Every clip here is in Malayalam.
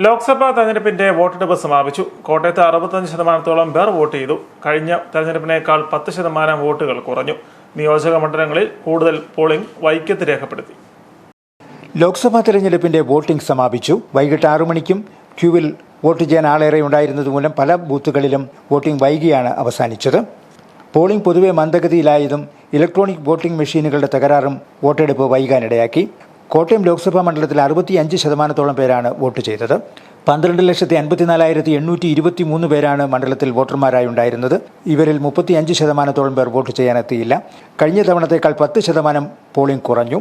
ലോക്സഭാ തെരഞ്ഞെടുപ്പിന്റെ വോട്ടെടുപ്പ് സമാപിച്ചു. കോട്ടയത്ത് അറുപത്തഞ്ച് ശതമാനത്തോളം പേർ വോട്ട് ചെയ്തു. കഴിഞ്ഞ തെരഞ്ഞെടുപ്പിനേക്കാൾ പത്ത് ശതമാനം വോട്ടുകൾ കുറഞ്ഞു. നിയോജക മണ്ഡലങ്ങളിൽ കൂടുതൽ പോളിംഗ് വൈക്കത്ത് രേഖപ്പെടുത്തി. ലോക്സഭാ തെരഞ്ഞെടുപ്പിന്റെ വോട്ടിംഗ് സമാപിച്ചു. വൈകിട്ട് ആറു മണിക്കും ക്യൂവിൽ വോട്ട് ചെയ്യാൻ ആളേറെ ഉണ്ടായിരുന്നത് മൂലം പല ബൂത്തുകളിലും വോട്ടിംഗ് വൈകിയാണ് അവസാനിച്ചത്. പോളിംഗ് പൊതുവെ മന്ദഗതിയിലായതും ഇലക്ട്രോണിക് വോട്ടിംഗ് മെഷീനുകളുടെ തകരാറും വോട്ടെടുപ്പ് വൈകാനിടയാക്കി. കോട്ടയം ലോക്സഭാ മണ്ഡലത്തിൽ അറുപത്തിയഞ്ച് ശതമാനത്തോളം പേരാണ് വോട്ട് ചെയ്തത്. പന്ത്രണ്ട് ലക്ഷത്തി അൻപത്തിനാലായിരത്തി എണ്ണൂറ്റി ഇരുപത്തി മൂന്ന് പേരാണ് മണ്ഡലത്തിൽ വോട്ടർമാരായി ഉണ്ടായിരുന്നത്. ഇവരിൽ മുപ്പത്തിയഞ്ച് ശതമാനത്തോളം പേർ വോട്ട് ചെയ്യാനെത്തിയില്ല. കഴിഞ്ഞ തവണത്തേക്കാൾ പത്ത് ശതമാനം പോളിംഗ് കുറഞ്ഞു.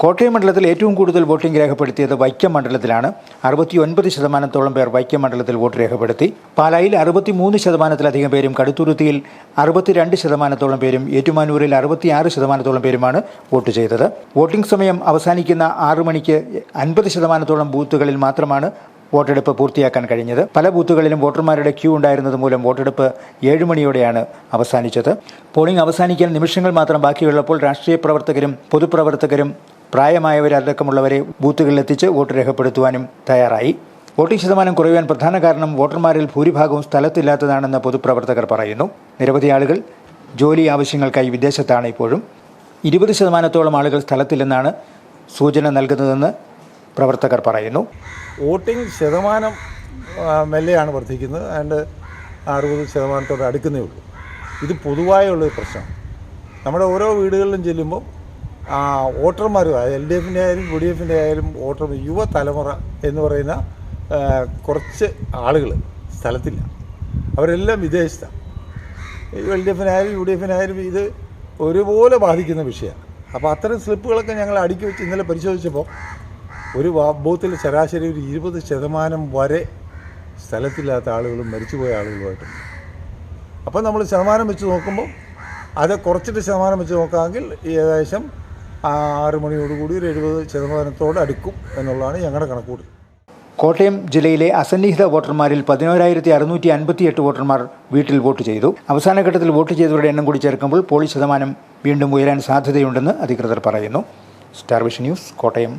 കോട്ടയം മണ്ഡലത്തിൽ ഏറ്റവും കൂടുതൽ വോട്ടിംഗ് രേഖപ്പെടുത്തിയത് വൈക്കം മണ്ഡലത്തിലാണ്. അറുപത്തി ഒൻപത് ശതമാനത്തോളം പേർ വൈക്കം മണ്ഡലത്തിൽ വോട്ട് രേഖപ്പെടുത്തി. പാലായിൽ അറുപത്തിമൂന്ന് ശതമാനത്തിലധികം പേരും കടുത്തുരുത്തിയിൽ അറുപത്തിരണ്ട് ശതമാനത്തോളം പേരും ഏറ്റുമാനൂരിൽ അറുപത്തിയാറ് ശതമാനത്തോളം പേരുമാണ് വോട്ട് ചെയ്തത്. വോട്ടിംഗ് സമയം അവസാനിക്കുന്ന ആറ് മണിക്ക് അൻപത് ശതമാനത്തോളം ബൂത്തുകളിൽ മാത്രമാണ് വോട്ടെടുപ്പ് പൂർത്തിയാക്കാൻ കഴിഞ്ഞത്. പല ബൂത്തുകളിലും വോട്ടർമാരുടെ ക്യൂ ഉണ്ടായിരുന്നത് മൂലം വോട്ടെടുപ്പ് ഏഴ് മണിയോടെയാണ് അവസാനിച്ചത്. പോളിംഗ് അവസാനിക്കാൻ നിമിഷങ്ങൾ മാത്രം ബാക്കിയുള്ളപ്പോൾ രാഷ്ട്രീയ പ്രവർത്തകരും പൊതുപ്രവർത്തകരും പ്രായമായവരടക്കമുള്ളവരെ ബൂത്തുകളിലെത്തിച്ച് വോട്ട് രേഖപ്പെടുത്തുവാനും തയ്യാറായി. വോട്ടിംഗ് ശതമാനം കുറയുവാൻ പ്രധാന കാരണം വോട്ടർമാരിൽ ഭൂരിഭാഗവും സ്ഥലത്തില്ലാത്തതാണെന്ന് പൊതുപ്രവർത്തകർ പറയുന്നു. നിരവധി ആളുകൾ ജോലി ആവശ്യങ്ങൾക്കായി വിദേശത്താണ് ഇപ്പോഴും. ഇരുപത് ശതമാനത്തോളം ആളുകൾ സ്ഥലത്തില്ലെന്നാണ് സൂചന നൽകുന്നതെന്ന് പ്രവർത്തകർ പറയുന്നു. വോട്ടിംഗ് ശതമാനം മെല്ലെയാണ് വർദ്ധിക്കുന്നത്. ആൻഡ് അറുപത് ശതമാനത്തോടെ അടുക്കുന്നേ ഉള്ളൂ. ഇത് പൊതുവായുള്ള ഒരു പ്രശ്നമാണ്. നമ്മുടെ ഓരോ വീടുകളിലും ചെല്ലുമ്പോൾ ആ, വോട്ടർമാർ എൽ ഡി എഫിന്റെ ആയാലും യു ഡി എഫിന്റെ ആയാലും വോട്ടർ യുവതലമുറ എന്ന് പറയുന്ന കുറച്ച് ആളുകൾ സ്ഥലത്തില്ല. അവരെല്ലാം വിദേശത്താണ് എൽ ഡി എഫിനായാലും യു ഡി എഫിനായാലും ഇത് ഒരുപോലെ ബാധിക്കുന്ന വിഷയമാണ്. അപ്പോൾ അത്തരം സ്ലിപ്പുകളൊക്കെ ഞങ്ങൾ അടുക്കി വെച്ച് ഇന്നലെ പരിശോധിച്ചപ്പോൾ ഒരു ബൂത്തിൽ ശരാശരി ഒരു ഇരുപത് ശതമാനം വരെ സ്ഥലത്തില്ലാത്ത ആളുകളും മരിച്ചുപോയ ആളുകളുമായിട്ടുണ്ട്. അപ്പോൾ നമ്മൾ ശതമാനം വെച്ച് നോക്കുമ്പോൾ അത് കുറച്ചിട്ട് ശതമാനം വെച്ച് നോക്കാമെങ്കിൽ ഏകദേശം ആറ് മണിയോടുകൂടി ഒരു എഴുപത് ശതമാനത്തോട് അടുക്കും എന്നുള്ളതാണ് ഞങ്ങളുടെ കണക്കൂട്ടൽ കോട്ടയം ജില്ലയിലെ അസന്നിഹിത വോട്ടർമാരിൽ പതിനോരായിരത്തി അറുന്നൂറ്റി അൻപത്തിയെട്ട് വോട്ടർമാർ വീട്ടിൽ വോട്ട് ചെയ്തു. അവസാനഘട്ടത്തിൽ വോട്ട് ചെയ്തവരുടെ എണ്ണം കൂടി ചേർക്കുമ്പോൾ പോളിംഗ് ശതമാനം വീണ്ടും ഉയരാൻ സാധ്യതയുണ്ടെന്ന് അധികൃതർ പറയുന്നു. Star vision news Kottayam.